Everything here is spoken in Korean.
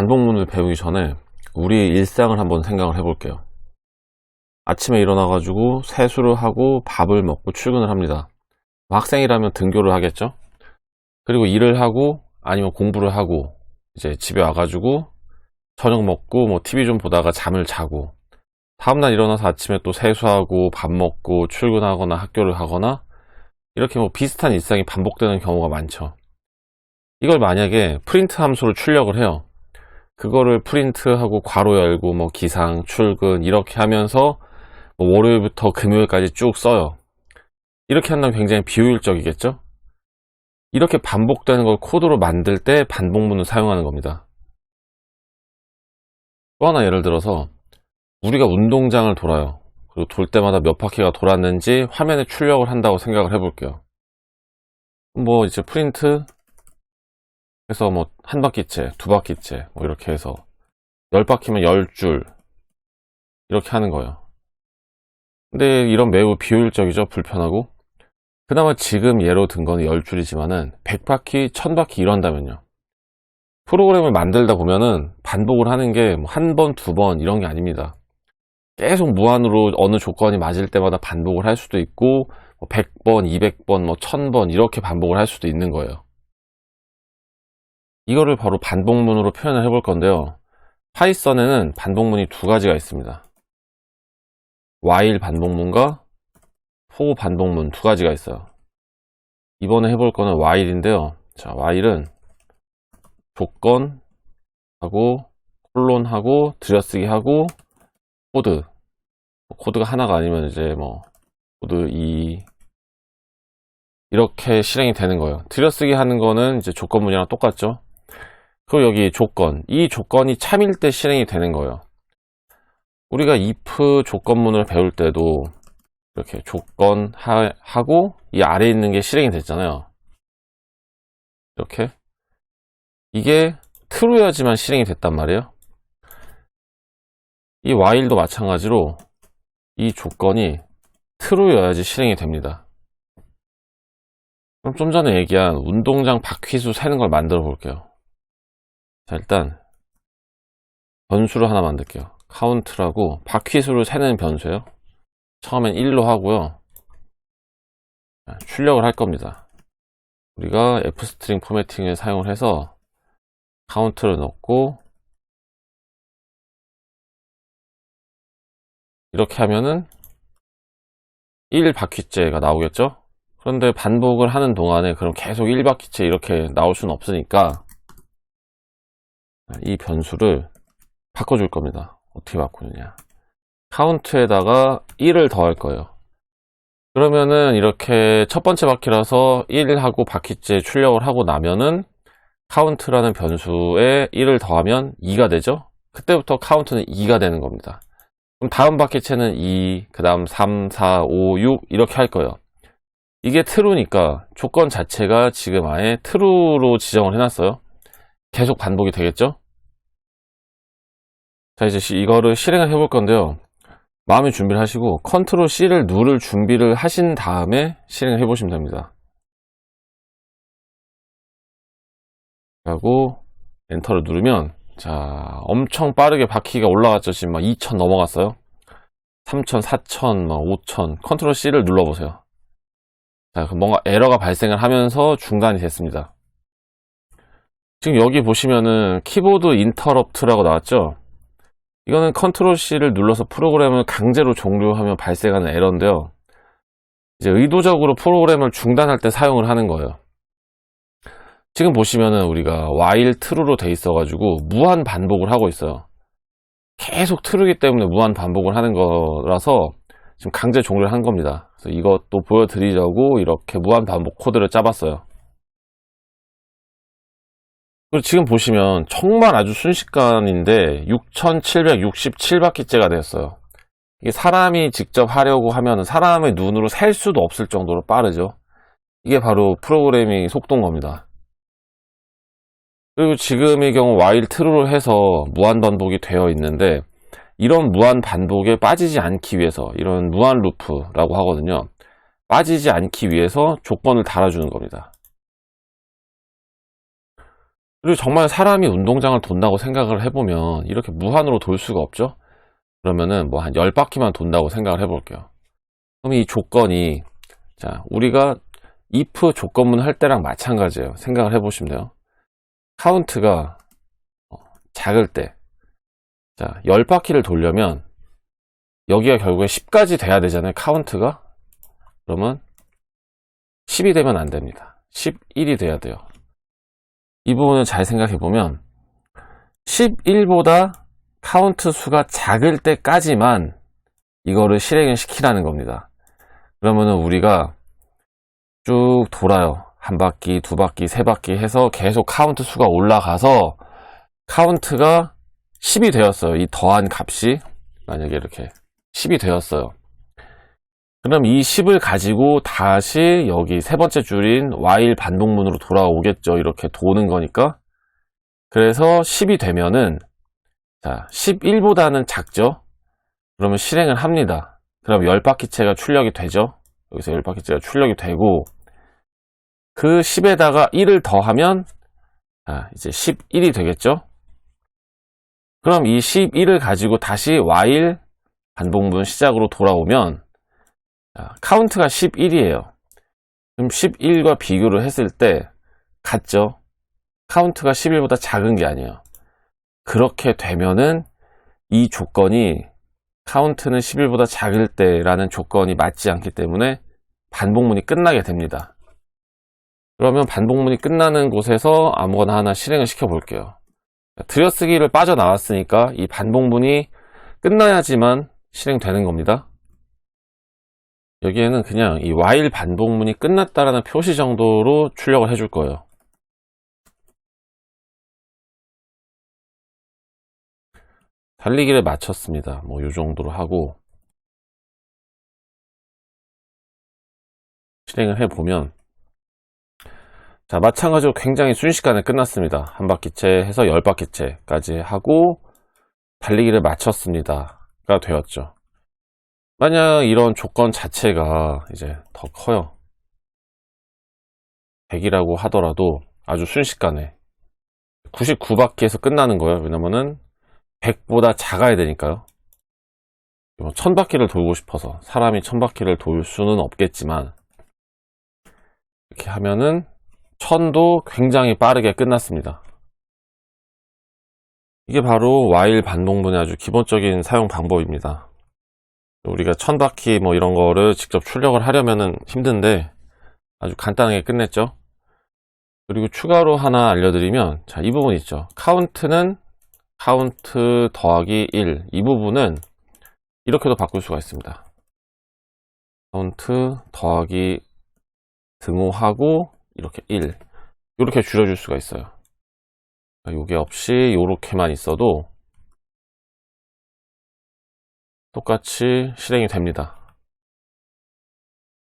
반복문을 배우기 전에 우리 일상을 한번 생각을 해볼게요. 아침에 일어나가지고 세수를 하고 밥을 먹고 출근을 합니다. 뭐 학생이라면 등교를 하겠죠? 그리고 일을 하고 아니면 공부를 하고 이제 집에 와가지고 저녁 먹고 뭐 TV 좀 보다가 잠을 자고 다음날 일어나서 아침에 또 세수하고 밥 먹고 출근하거나 학교를 가거나 이렇게 뭐 비슷한 일상이 반복되는 경우가 많죠. 이걸 만약에 프린트 함수로 출력을 해요. 그거를 프린트하고 괄호 열고 뭐 기상, 출근 이렇게 하면서 뭐 월요일부터 금요일까지 쭉 써요. 이렇게 한다면 굉장히 비효율적이겠죠? 이렇게 반복되는 걸 코드로 만들 때 반복문을 사용하는 겁니다. 또 하나 예를 들어서 우리가 운동장을 돌아요. 그리고 돌 때마다 몇 바퀴가 돌았는지 화면에 출력을 한다고 생각을 해볼게요. 뭐 이제 프린트 해서 뭐 한 바퀴째, 두 바퀴째 뭐 이렇게 해서 열 바퀴면 열 줄 이렇게 하는 거예요. 근데 이런 매우 비효율적이죠. 불편하고. 그나마 지금 예로 든 거는 열 줄이지만은 100바퀴, 1000바퀴 이런다면요. 프로그램을 만들다 보면은 반복을 하는 게뭐한 번, 두 번 이런 게 아닙니다. 계속 무한으로 어느 조건이 맞을 때마다 반복을 할 수도 있고 100번, 200번, 뭐 1000번 이렇게 반복을 할 수도 있는 거예요. 이거를 바로 반복문으로 표현을 해볼 건데요. 파이썬에는 반복문이 두 가지가 있습니다. while 반복문과 for 반복문 두 가지가 있어요. 이번에 해볼 거는 while인데요. 자, while은 조건하고 콜론하고 들여쓰기 하고 코드 코드가 하나가 아니면 이제 뭐 코드 2 이렇게 실행이 되는 거예요. 들여쓰기 하는 거는 이제 조건문이랑 똑같죠. 그리고 여기 조건 이 조건이 참일 때 실행이 되는 거예요. 우리가 if 조건문을 배울 때도 이렇게 조건 하, 하고 이 아래에 있는 게 실행이 됐잖아요. 이렇게 이게 true여야지만 실행이 됐단 말이에요. 이 while도 마찬가지로 이 조건이 true여야지 실행이 됩니다. 그럼 좀 전에 얘기한 운동장 바퀴수 세는 걸 만들어 볼게요. 자, 일단 변수를 하나 만들게요. 카운트라고 바퀴수를 세는 변수예요. 처음엔 1로 하고요. 출력을 할 겁니다. 우리가 fstring 포매팅을 사용을 해서 카운트를 넣고 이렇게 하면은 1바퀴째가 나오겠죠? 그런데 반복을 하는 동안에 그럼 계속 1바퀴째 이렇게 나올 수는 없으니까 이 변수를 바꿔줄 겁니다. 어떻게 바꾸느냐. 카운트에다가 1을 더할 거예요. 그러면은 이렇게 첫 번째 바퀴라서 1하고 바퀴째 출력을 하고 나면은 카운트라는 변수에 1을 더하면 2가 되죠? 그때부터 카운트는 2가 되는 겁니다. 그럼 다음 바퀴체는 2, 그 다음 3, 4, 5, 6 이렇게 할 거예요. 이게 true니까 조건 자체가 지금 아예 true로 지정을 해놨어요. 계속 반복이 되겠죠? 자 이제 이거를 실행을 해볼 건데요. 마음의 준비를 하시고 컨트롤 C를 누를 준비를 하신 다음에 실행을 해보시면 됩니다. 하고 엔터를 누르면 자 엄청 빠르게 바퀴가 올라갔죠. 지금 막 2000 넘어갔어요. 3000, 4000, 막 5000 컨트롤 C를 눌러보세요. 자, 뭔가 에러가 발생을 하면서 중단이 됐습니다. 지금 여기 보시면은 키보드 인터럽트라고 나왔죠? 이거는 컨트롤 C를 눌러서 프로그램을 강제로 종료하면 발생하는 에러인데요. 이제 의도적으로 프로그램을 중단할 때 사용을 하는 거예요. 지금 보시면은 우리가 while true로 돼 있어가지고 무한 반복을 하고 있어요. 계속 true이기 때문에 무한 반복을 하는 거라서 지금 강제 종료를 한 겁니다. 그래서 이것도 보여드리려고 이렇게 무한 반복 코드를 짜봤어요. 지금 보시면 정말 아주 순식간인데 6767바퀴째가 되었어요. 이게 사람이 직접 하려고 하면 사람의 눈으로 셀 수도 없을 정도로 빠르죠. 이게 바로 프로그래밍 속도인 겁니다. 그리고 지금의 경우 while true로 해서 무한 반복이 되어 있는데 이런 무한 반복에 빠지지 않기 위해서 이런 무한 루프라고 하거든요. 빠지지 않기 위해서 조건을 달아주는 겁니다. 그리고 정말 사람이 운동장을 돈다고 생각을 해보면 이렇게 무한으로 돌 수가 없죠? 그러면은 뭐 한 10바퀴만 돈다고 생각을 해볼게요. 그럼 이 조건이, 자, 우리가 if 조건문 할 때랑 마찬가지예요. 생각을 해보시면 돼요. 카운트가 어, 작을 때, 자, 10바퀴를 돌려면 여기가 결국에 10까지 돼야 되잖아요. 카운트가. 그러면 10이 되면 안 됩니다. 11이 돼야 돼요. 이 부분을 잘 생각해 보면 11보다 카운트 수가 작을 때까지만 이거를 실행을 시키라는 겁니다. 그러면은 우리가 쭉 돌아요. 한 바퀴, 두 바퀴, 세 바퀴 해서 계속 카운트 수가 올라가서 카운트가 10이 되었어요. 이 더한 값이 만약에 이렇게 10이 되었어요. 그럼 이 10을 가지고 다시 여기 세 번째 줄인 while 반복문으로 돌아오겠죠. 이렇게 도는 거니까. 그래서 10이 되면은 자, 11보다는 작죠? 그러면 실행을 합니다. 그럼 10바퀴째가 출력이 되죠? 여기서 10바퀴째가 출력이 되고 그 10에다가 1을 더하면 자, 이제 11이 되겠죠? 그럼 이 11을 가지고 다시 while 반복문 시작으로 돌아오면 자, 카운트가 11이에요. 그럼 11과 비교를 했을 때 같죠? 카운트가 11보다 작은 게 아니에요. 그렇게 되면은 이 조건이 카운트는 11보다 작을 때라는 조건이 맞지 않기 때문에 반복문이 끝나게 됩니다. 그러면 반복문이 끝나는 곳에서 아무거나 하나 실행을 시켜 볼게요. 들여쓰기를 빠져나왔으니까 이 반복문이 끝나야지만 실행되는 겁니다. 여기에는 그냥 이 while 반복문이 끝났다라는 표시 정도로 출력을 해줄 거예요. 달리기를 마쳤습니다. 뭐, 이 정도로 하고, 실행을 해보면, 자, 마찬가지로 굉장히 순식간에 끝났습니다. 한 바퀴째 해서 열 바퀴째까지 하고, 달리기를 마쳤습니다.가 되었죠. 만약 이런 조건 자체가 이제 더 커요. 100이라고 하더라도 아주 순식간에 99바퀴에서 끝나는 거예요. 왜냐면은 100보다 작아야 되니까요. 1000바퀴를 돌고 싶어서 사람이 1000바퀴를 돌 수는 없겠지만 이렇게 하면은 1000도 굉장히 빠르게 끝났습니다. 이게 바로 while 반복문의 아주 기본적인 사용 방법입니다. 우리가 1000바퀴 뭐 이런 거를 직접 출력을 하려면은 힘든데 아주 간단하게 끝냈죠. 그리고 추가로 하나 알려드리면 자, 이 부분 있죠. 카운트는 카운트 더하기 1. 이 부분은 이렇게도 바꿀 수가 있습니다. 카운트 더하기 등호하고 이렇게 1. 이렇게 줄여줄 수가 있어요. 이게 없이 이렇게만 있어도 똑같이 실행이 됩니다.